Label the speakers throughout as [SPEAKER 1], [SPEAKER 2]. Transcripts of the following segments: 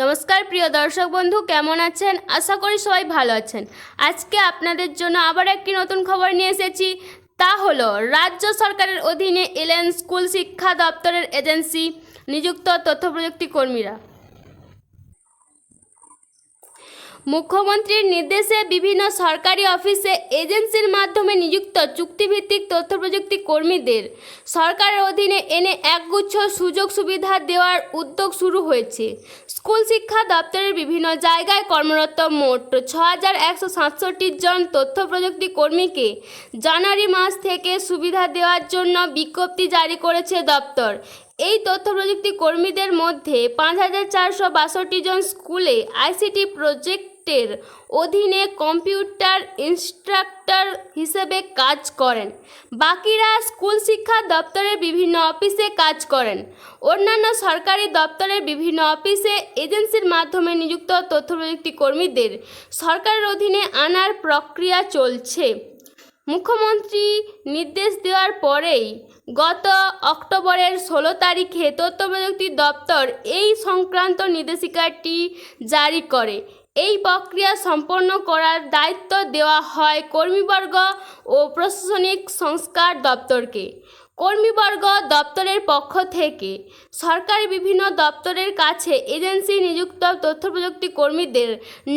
[SPEAKER 1] নমস্কার, প্রিয় দর্শক বন্ধু, কেমন আছেন? আশা করি সবাই ভালো আছেন। আজকে আপনাদের জন্য আবার একটি নতুন খবর নিয়ে এসেছি। তা হলো, রাজ্য সরকারের অধীনে এলেন স্কুল শিক্ষা দপ্তরের এজেন্সি নিযুক্ত তথ্য প্রযুক্তি কর্মীরা। মুখ্যমন্ত্রীর নির্দেশে বিভিন্ন সরকারি অফিসে এজেন্সির মাধ্যমে নিযুক্ত চুক্তিভিত্তিক তথ্য প্রযুক্তি কর্মীদের সরকারের অধীনে এনে একগুচ্ছ সুযোগ সুবিধা দেওয়ার উদ্যোগ শুরু হয়েছে। স্কুল শিক্ষা দপ্তরের বিভিন্ন জায়গায় কর্মরত মোট ছ হাজার একশো সাতষট্টি জন তথ্য প্রযুক্তি কর্মীকে জানুয়ারি মাস থেকে সুবিধা দেওয়ার জন্য বিজ্ঞপ্তি জারি করেছে দপ্তর। এই তথ্য প্রযুক্তি কর্মীদের মধ্যে পাঁচ হাজার চারশো বাষট্টি জন স্কুলে আইসিটি প্রজেক্টের অধীনে কম্পিউটার ইনস্ট্রাক্টর হিসেবে কাজ করেন। বাকিরা স্কুল শিক্ষা দপ্তরের বিভিন্ন অফিসে কাজ করেন। অন্যান্য সরকারি দপ্তরের বিভিন্ন অফিসে এজেন্সির মাধ্যমে নিযুক্ত তথ্য প্রযুক্তি কর্মীদের সরকারের অধীনে আনার প্রক্রিয়া চলছে। মুখ্যমন্ত্রী নির্দেশ দেওয়ার পরেই গত অক্টোবরের ষোলো তারিখে তথ্য প্রযুক্তি দপ্তর এই সংক্রান্ত নির্দেশিকাটি জারি করে। এই প্রক্রিয়া সম্পন্ন করার দায়িত্ব দেওয়া হয় কর্মীবর্গ ও প্রশাসনিক সংস্কার দপ্তরকে। কর্মীবর্গ দপ্তরের পক্ষ থেকে সরকারি বিভিন্ন দপ্তরের কাছে এজেন্সি নিযুক্ত তথ্য প্রযুক্তি কর্মীদের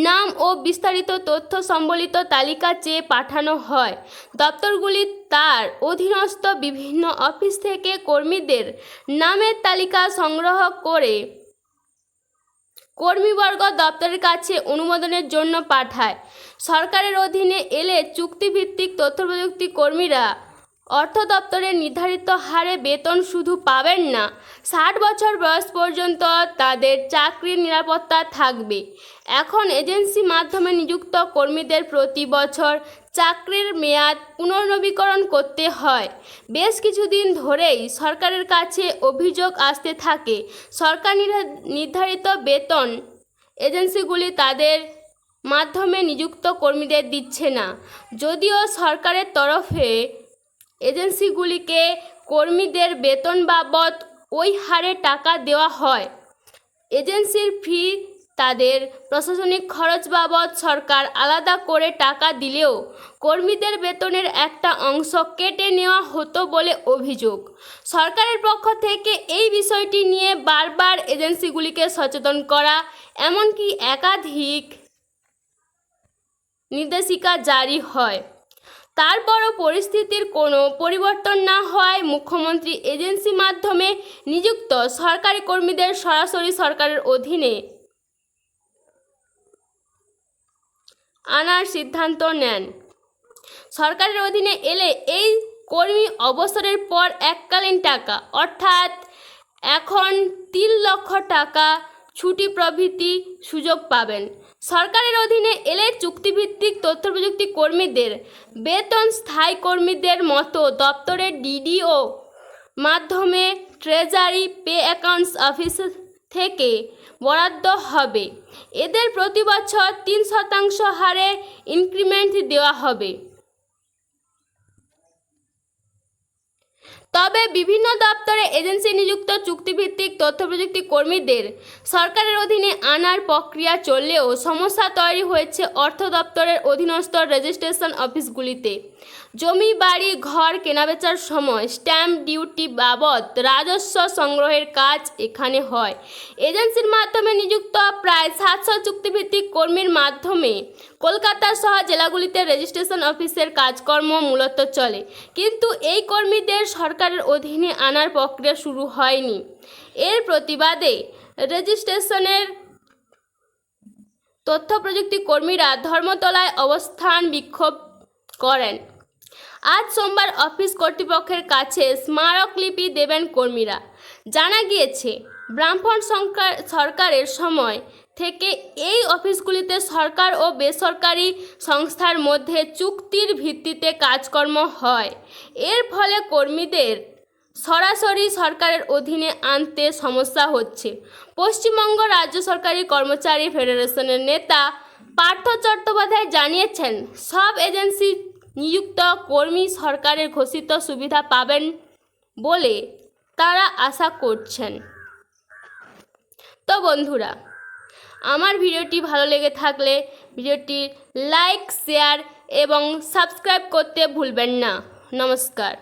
[SPEAKER 1] নাম ও বিস্তারিত তথ্য সম্বলিত তালিকা চেয়ে পাঠানো হয়। দপ্তরগুলি তার অধীনস্থ বিভিন্ন অফিস থেকে কর্মীদের নামের তালিকা সংগ্রহ করে কর্মীবর্গ দপ্তরের কাছে অনুমোদনের জন্য পাঠায়। সরকারের অধীনে এলে চুক্তিভিত্তিক তথ্য প্রযুক্তি কর্মীরা অর্থ দপ্তরের নির্ধারিত হারে বেতন শুধু পাবেন না, ষাট বছর বয়স পর্যন্ত তাদের চাকরির নিরাপত্তা থাকবে। এখন এজেন্সি মাধ্যমে নিযুক্ত কর্মীদের প্রতি বছর চাকরির মেয়াদ পুনর্নবীকরণ করতে হয়। বেশ কিছুদিন ধরেই সরকারের কাছে অভিযোগ আসতে থাকে। সরকার নির্ধা- নির্ধারিত বেতন এজেন্সিগুলি তাদের মাধ্যমে নিযুক্ত কর্মীদের দিচ্ছে না। যদিও সরকারের তরফে এজেন্সিগুলিকে কর্মীদের বেতন বাবদ ওই হারে টাকা দেওয়া হয়। এজেন্সির ফি তাদের প্রশাসনিক খরচ বাবদ সরকার আলাদা করে টাকা দিলেও কর্মীদের বেতনের একটা অংশ কেটে নেওয়া হতো বলে অভিযোগ। সরকারের পক্ষ থেকে এই বিষয়টি নিয়ে বারবার এজেন্সিগুলিকে সচেতন করা, এমনকি একাধিক নির্দেশিকা জারি হয়। তারপরও পরিস্থিতির কোনো পরিবর্তন না হওয়ায় মুখ্যমন্ত্রী এজেন্সি মাধ্যমে নিযুক্ত সরকারি কর্মীদের সরাসরি সরকারের অধীনে আনার সিদ্ধান্ত নেন। সরকারের অধীনে এলে এই কর্মী অবসরের পর এককালীন টাকা, অর্থাৎ এখন তিন লক্ষ টাকা ছুটি প্রভৃতি সুযোগ পাবেন। সরকারের অধীনে এলে চুক্তিভিত্তিক তথ্য প্রযুক্তি কর্মীদের, বেতন স্থায়ী কর্মীদের মতো দপ্তরের ডিডিও মাধ্যমে ট্রেজারি, পে অ্যাকাউন্টস অফিস থেকে বরাদ্দ হবে। এদের প্রতি বছর তিন শতাংশ হারে ইনক্রিমেন্ট দেওয়া হবে। তবে বিভিন্ন দপ্তরে এজেন্সি নিযুক্ত চুক্তিভিত্তিক তথ্য প্রযুক্তি কর্মীদের সরকারের অধীনে আনার প্রক্রিয়া চললেও সমস্যা তৈরি হয়েছে অর্থ দপ্তরের অধীনস্থ রেজিস্ট্রেশন অফিসগুলিতে। জমি, বাড়ি, ঘর, কেনাবেচার সময় স্ট্যাম্প ডিউটি বাবদ রাজস্ব সংগ্রহের কাজ এখানে হয়। এজেন্সির মাধ্যমে নিযুক্ত প্রায় সাতশো চুক্তিভিত্তিক কর্মীর মাধ্যমে কলকাতা সহ জেলাগুলিতে রেজিস্ট্রেশন অফিসের কাজকর্ম মূলত চলে। কিন্তু এই কর্মীদের সরকারের অধীনে আনার প্রক্রিয়া শুরু হয়নি। এর প্রতিবাদে রেজিস্ট্রেশনের তথ্য প্রযুক্তি কর্মীরা ধর্মতলায় অবস্থান বিক্ষোভ করেন। আজ সোমবার অফিস কর্তৃপক্ষের কাছে স্মারকলিপি দেবেন কর্মীরা। জানা গিয়েছে, ব্রাহ্মণ সরকারের সময় থেকে এই অফিসগুলিতে সরকার ও বেসরকারি সংস্থার মধ্যে চুক্তির ভিত্তিতে কাজকর্ম হয়। এর ফলে কর্মীদের সরাসরি সরকারের অধীনে আনতে সমস্যা হচ্ছে। পশ্চিমবঙ্গ রাজ্য সরকারি কর্মচারী ফেডারেশনের নেতা পার্থ চট্টোপাধ্যায় জানিয়েছেন, সব এজেন্সি নিযুক্ত কর্মী সরকারের ঘোষিত সুবিধা পাবেন বলে তারা আশা করছেন। তো বন্ধুরা, আমার ভিডিওটি ভালো লেগে থাকলে ভিডিওটি লাইক, শেয়ার এবং সাবস্ক্রাইব করতে ভুলবেন না। নমস্কার।